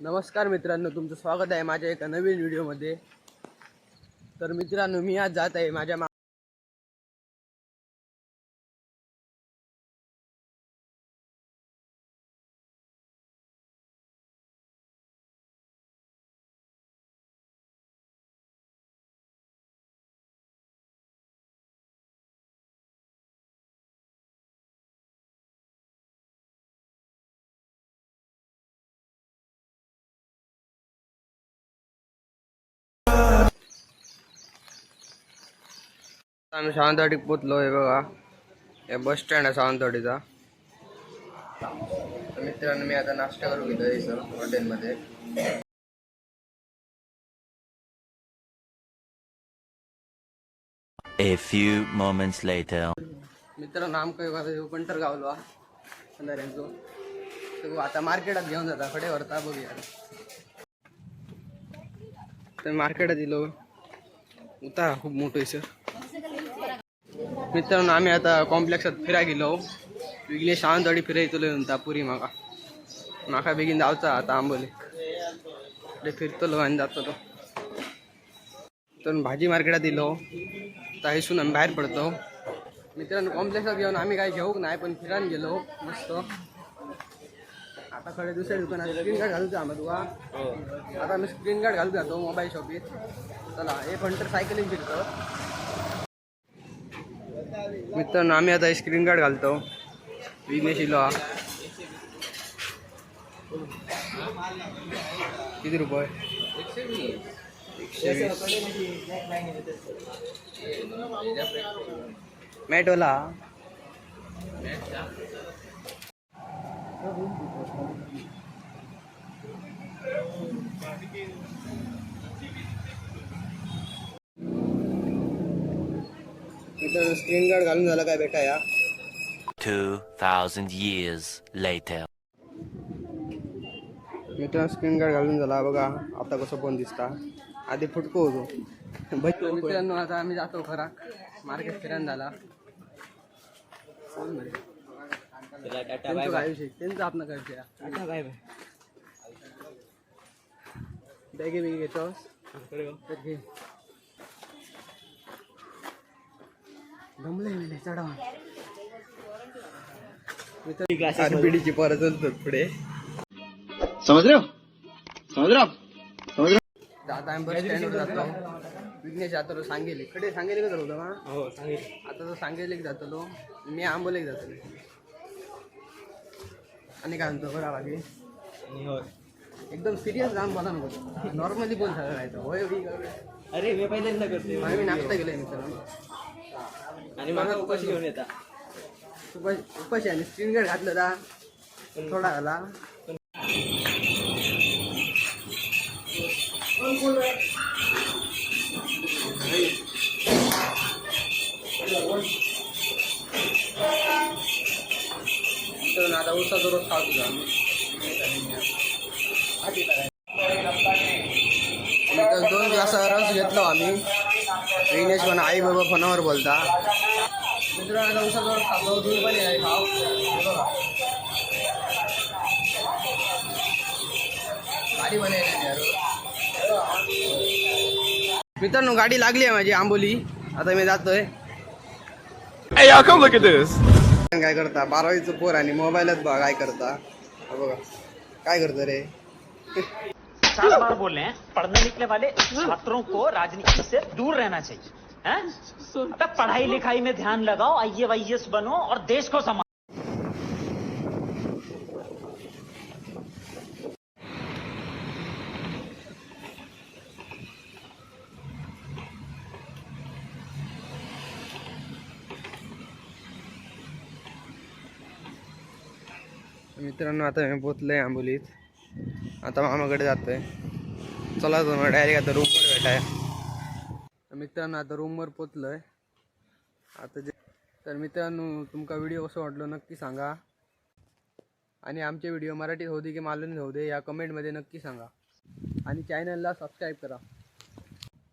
नमस्कार मित्रांनो तुमचं स्वागत आहे माझ्या एका नवीन व्हिडिओमध्ये. तर मित्रांनो मी आज जात आहे माझ्या मा आम्ही सावंतवाडीत पोचलो आहे बघा. हे बस स्टँड आहे सावंतवाडीचा. तर मित्रांनो मी आता नाश्ता करू गेलो इथं हॉटेलमध्ये. A few moments later. मित्रांनो आमकां पंटर गावलो अंधाऱ्यांचो तो आता मार्केटात घेऊन जाता खडे व्हरता बघूया. तर मार्केटात दिलो उतारा खूप मोठं सर मित्रांनो आम्ही आता कॉम्प्लेक्सात फिराय गेलो. विघ्नेश सावंतवाडी फिरायचो म्हणता पुरी म्हाका म्हाका बेगीन जावचा आता आंबोले. ते फिरतलो आणि जातलो तर भाजी मार्केटात दिलो आता हिसून आम्ही बाहेर पडतो. मित्रांनो कॉम्प्लेक्सात घेऊन आम्ही काय घेऊक नाही पण फिरायला गेलो. मस्त. आता खडे दुसऱ्या दुकानात स्क्रीन गार्ड घालूचा आम्हाला तुका आता मी स्क्रीन गार्ड जातो मोबाईल शॉपीत चला हे फंटर सायकलिंग फिरतो. मित्रांनो आम्ही आता स्क्रीन गार्ड घालतो विघ्नेश इलो हा किती रुपये एकशे वीस मॅटोला मित्रांनो स्क्रीन गार्ड घालून झाला काय बेटा या? 2,000 years later. मित्रांनो स्क्रीन गार्ड घालून झाला बघा. आता कसं फोन दिसता? आधी फुटको होतो. बघतो मित्रांनो आता आम्ही जातो खरा. मार्केट फिरायला झाला त्यांचं आपण बॅगे बिगे घेतो घे. आरबीडीची परत चलतात पुढे. समझ रहे हो समझ रहे हो आप समझ रहे हो आता आम्ही बस स्टँडवर जातो. विघ्नेश जातलो सांगेले. खडे सांगेले का होतं मा हो सांगेल. आता तो सांगेले जातलो. मी आंबोले जातलो. आणि काय म्हणतो बरं बाकी एकदम सिरियस जाम बोला नको. नॉर्मली बोल सगळं राहायचं होय. अरे मी पहिल्यांदा करते आम्ही नाश्ता केलाय मित्रांनो. आणि मला उपाशी घेऊन येता. उपाशी उपाशी आणि स्क्रीन गार्ड घातलं दा. थोडा आला. आता उसाचा रोज खातो तुझा दोन ग्लासा रस घेतलो आम्ही. विघ्नेश पण आई बाबा फोनावर बोलता. मित्रांनो गाडी लागली आहे माझी आंबोली. आता मी जातोय. काय करता? बारावीचं पोर आणि मोबाईलच बघा काय करता? बघा. काय करतो रे? चार बार बोल रहे हैं पढ़ने लिखने वाले छात्रों को राजनीति से दूर रहना चाहिए हैं? अबे पढ़ाई लिखाई में ध्यान लगाओ आई वाई बनो और देश को समा मित्रांनो आता मी पोचलोय आंबोलीत आता मामाकडे जातोय. चला तर डायरेक्ट आता रूमवर भेटाय मित्रांनो आता रूमवर पोचलोय आता जे तर मित्रांनो तुमका व्हिडिओ कसं वाटलो नक्की सांगा. आणि आमचे व्हिडिओ मराठीत होऊ दे की मालवणीत होऊ दे या कमेंटमध्ये नक्की सांगा. आणि चॅनलला सबस्क्राईब करा.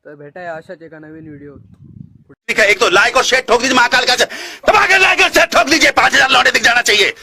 तर भेटाय अशाच एका नवीन व्हिडिओ एक तो लाइक और शेयर ठोक दीजिए महाकाल का दबा लाइक और शेयर ठोक दीजिए पांच हजार लौटे दिख जाना चाहिए।